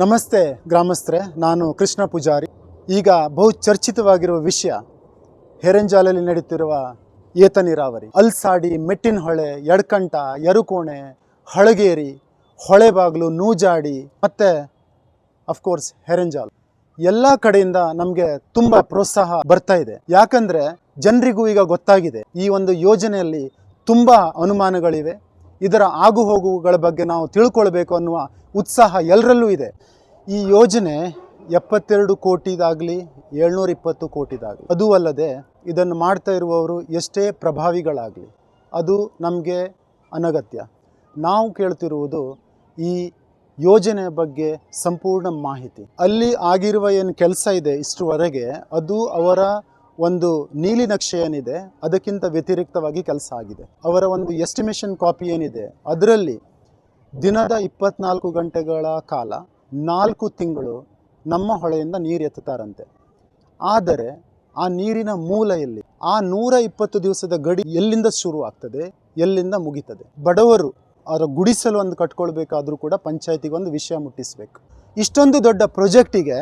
ನಮಸ್ತೆ ಗ್ರಾಮಸ್ಥರೇ, ನಾನು ಕೃಷ್ಣ ಪೂಜಾರಿ. ಈಗ ಬಹು ಚರ್ಚಿತವಾಗಿರುವ ವಿಷಯ, ಹೆರೆಂಜಾಲಲ್ಲಿ ನಡೀತಿರುವ ಏತ ನೀರಾವರಿ. ಅಲ್ಸಾಡಿ, ಮೆಟ್ಟಿನಹೊಳೆ ಎಡ್ಕಂಟ ಯರುಕೋಣೆ, ಹಳಗೇರಿ, ಹೊಳೆಬಾಗ್ಲು, ನೂಜಾಡಿ, ಮತ್ತು ಅಫ್ಕೋರ್ಸ್ ಹೆರೆಂಜಾಲ್. ಎಲ್ಲ ಕಡೆಯಿಂದ ನಮಗೆ ತುಂಬ ಪ್ರೋತ್ಸಾಹ ಬರ್ತಾ ಇದೆ. ಯಾಕಂದರೆ, ಜನರಿಗೂ ಈಗ ಗೊತ್ತಾಗಿದೆ, ಈ ಒಂದು ಯೋಜನೆಯಲ್ಲಿ ತುಂಬ ಅನುಮಾನಗಳಿವೆ. ಇದರ ಆಗು ಹೋಗುಗಳ ಬಗ್ಗೆ ನಾವು ತಿಳ್ಕೊಳ್ಬೇಕು ಅನ್ನುವ ಉತ್ಸಾಹ ಎಲ್ಲರಲ್ಲೂ ಇದೆ. ಈ ಯೋಜನೆ ಎಪ್ಪತ್ತೆರಡು ಕೋಟಿದಾಗಲಿ ಏಳ್ನೂರ ಇಪ್ಪತ್ತು ಕೋಟಿದಾಗಲಿ. ಅದೂ ಅಲ್ಲದೆ ಇದನ್ನು ಮಾಡ್ತಾ ಇರುವವರು ಎಷ್ಟೇ ಪ್ರಭಾವಿಗಳಾಗಲಿ, ಅದು ನಮಗೆ ಅನಗತ್ಯ. ನಾವು ಕೇಳ್ತಿರುವುದು ಈ ಯೋಜನೆ ಬಗ್ಗೆ ಸಂಪೂರ್ಣ ಮಾಹಿತಿ. ಅಲ್ಲಿ ಆಗಿರುವ ಏನು ಕೆಲಸ ಇದೆ ಇಷ್ಟರವರೆಗೆ ಅದು ಅವರ ಒಂದು ನೀಲಿ ನಕ್ಷೆ ಏನಿದೆ, ಅದಕ್ಕಿಂತ ವ್ಯತಿರಿಕ್ತವಾಗಿ ಕೆಲಸ ಆಗಿದೆ. ಅವರ ಒಂದು ಎಸ್ಟಿಮೇಷನ್ ಕಾಪಿ ಏನಿದೆ, ಅದರಲ್ಲಿ ದಿನದ ಇಪ್ಪತ್ನಾಲ್ಕು ಗಂಟೆಗಳ ಕಾಲ ನಾಲ್ಕು ತಿಂಗಳು ನಮ್ಮ ಹೊಳೆಯಿಂದ ನೀರು ಎತ್ತುತ್ತಾರಂತೆ. ಆದರೆ ಆ ನೀರಿನ ಮೂಲ ಎಲ್ಲಿ? ಆ ನೂರ ಇಪ್ಪತ್ತು ದಿವಸದ ಗಡಿ ಎಲ್ಲಿಂದ ಶುರು ಆಗ್ತದೆ, ಎಲ್ಲಿಂದ ಮುಗಿತದೆ? ಬಡವರು ಅವರ ಗುಡಿಸಲು ಒಂದು ಕಟ್ಕೊಳ್ಬೇಕಾದ್ರೂ ಕೂಡ ಪಂಚಾಯತಿಗೆ ಒಂದು ವಿಷಯ ಮುಟ್ಟಿಸಬೇಕು. ಇಷ್ಟೊಂದು ದೊಡ್ಡ ಪ್ರೊಜೆಕ್ಟಿಗೆ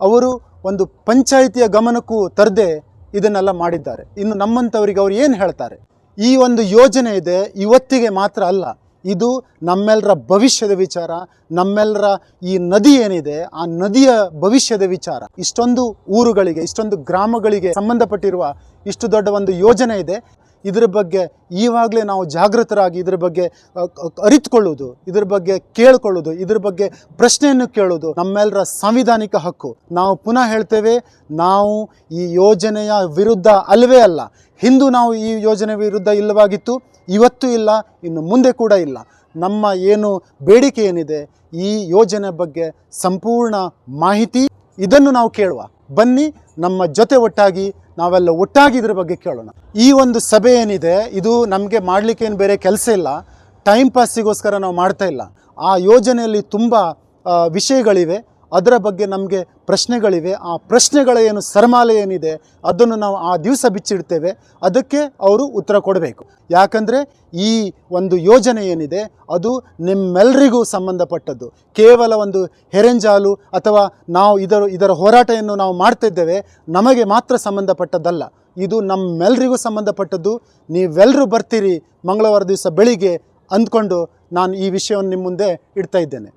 ಅವರು ಒಂದು ಪಂಚಾಯಿತಿಯ ಗಮನಕ್ಕೂ ತರದೆ ಇದನ್ನೆಲ್ಲ ಮಾಡಿದ್ದಾರೆ. ಇನ್ನು ನಮ್ಮಂಥವರಿಗೆ ಅವ್ರು ಏನು ಹೇಳ್ತಾರೆ? ಈ ಒಂದು ಯೋಜನೆ ಇದೆ, ಇವತ್ತಿಗೆ ಮಾತ್ರ ಅಲ್ಲ. ಇದು ನಮ್ಮೆಲ್ಲರ ಭವಿಷ್ಯದ ವಿಚಾರ ನಮ್ಮೆಲ್ಲರ ಈ ನದಿ ಏನಿದೆ, ಆ ನದಿಯ ಭವಿಷ್ಯದ ವಿಚಾರ. ಇಷ್ಟೊಂದು ಊರುಗಳಿಗೆ, ಇಷ್ಟೊಂದು ಗ್ರಾಮಗಳಿಗೆ ಸಂಬಂಧಪಟ್ಟಿರುವ ಇಷ್ಟು ದೊಡ್ಡ ಒಂದು ಯೋಜನೆ ಇದೆ. ಇದರ ಬಗ್ಗೆ ಈವಾಗಲೇ ನಾವು ಜಾಗೃತರಾಗಿ ಇದರ ಬಗ್ಗೆ ಅ, ಅ, ಅರಿತುಕೊಳ್ಳುವುದು ಇದರ ಬಗ್ಗೆ ಕೇಳಿಕೊಳ್ಳೋದು ಇದರ ಬಗ್ಗೆ ಪ್ರಶ್ನೆಯನ್ನು ಕೇಳೋದು ನಮ್ಮೆಲ್ಲರ ಸಾಂವಿಧಾನಿಕ ಹಕ್ಕು. ನಾವು ಪುನಃ ಹೇಳ್ತೇವೆ ನಾವು ಈ ಯೋಜನೆಯ ವಿರುದ್ಧ ಅಲ್ಲವೇ ಅಲ್ಲ. ಹಿಂದೂ ನಾವು ಈ ಯೋಜನೆ ವಿರುದ್ಧ ಇಲ್ಲವಾಗಿತ್ತು ಇವತ್ತು ಇಲ್ಲ ಇನ್ನು ಮುಂದೆ ಕೂಡ ಇಲ್ಲ. ನಮ್ಮ ಏನು ಬೇಡಿಕೆ ಏನಿದೆ ಈ ಯೋಜನೆ ಬಗ್ಗೆ ಸಂಪೂರ್ಣ ಮಾಹಿತಿ ಇದನ್ನು ನಾವು ಕೇಳುವ. ಬನ್ನಿ ನಮ್ಮ ಜೊತೆ ಒಟ್ಟಾಗಿ ನಾವೆಲ್ಲ ಒಟ್ಟಾಗಿ ಇದ್ರ ಬಗ್ಗೆ ಕೇಳೋಣ. ಈ ಒಂದು ಸಭೆ ಏನಿದೆ, ಇದು ನಮಗೆ ಮಾಡಲಿಕ್ಕೆ ಏನು ಬೇರೆ ಕೆಲಸ ಇಲ್ಲ. ಟೈಮ್ ಪಾಸಿಗೋಸ್ಕರ ನಾವು ಮಾಡ್ತಾ ಇಲ್ಲ. ಆ ಯೋಜನೆಯಲ್ಲಿ ತುಂಬ ವಿಷಯಗಳಿವೆ. ಅದರ ಬಗ್ಗೆ ನಮಗೆ ಪ್ರಶ್ನೆಗಳಿವೆ. ಆ ಪ್ರಶ್ನೆಗಳ ಏನು ಸರಮಾಲೆ ಏನಿದೆ, ಅದನ್ನು ನಾವು ಆ ದಿವಸ ಬಿಚ್ಚಿಡ್ತೇವೆ. ಅದಕ್ಕೆ ಅವರು ಉತ್ತರ ಕೊಡಬೇಕು. ಯಾಕಂದರೆ ಈ ಒಂದು ಯೋಜನೆ ಏನಿದೆ, ಅದು ನಿಮ್ಮೆಲ್ಲರಿಗೂ ಸಂಬಂಧಪಟ್ಟದ್ದು. ಕೇವಲ ಒಂದು ಹೆರೆಂಜಾಲು ಅಥವಾ ನಾವು ಇದರ ಇದರ ಹೋರಾಟವನ್ನು ನಾವು ಮಾಡ್ತಿದ್ದೇವೆ, ನಮಗೆ ಮಾತ್ರ ಸಂಬಂಧಪಟ್ಟದ್ದಲ್ಲ. ಇದು ನಮ್ಮೆಲ್ಲರಿಗೂ ಸಂಬಂಧಪಟ್ಟದ್ದು. ನೀವೆಲ್ಲರೂ ಬರ್ತೀರಿ ಮಂಗಳವಾರ ದಿವಸ ಬೆಳಿಗ್ಗೆ ಅಂದ್ಕೊಂಡು ನಾನು ಈ ವಿಷಯವನ್ನು ನಿಮ್ಮ ಮುಂದೆ ಇಡ್ತಾ ಇದ್ದೇನೆ.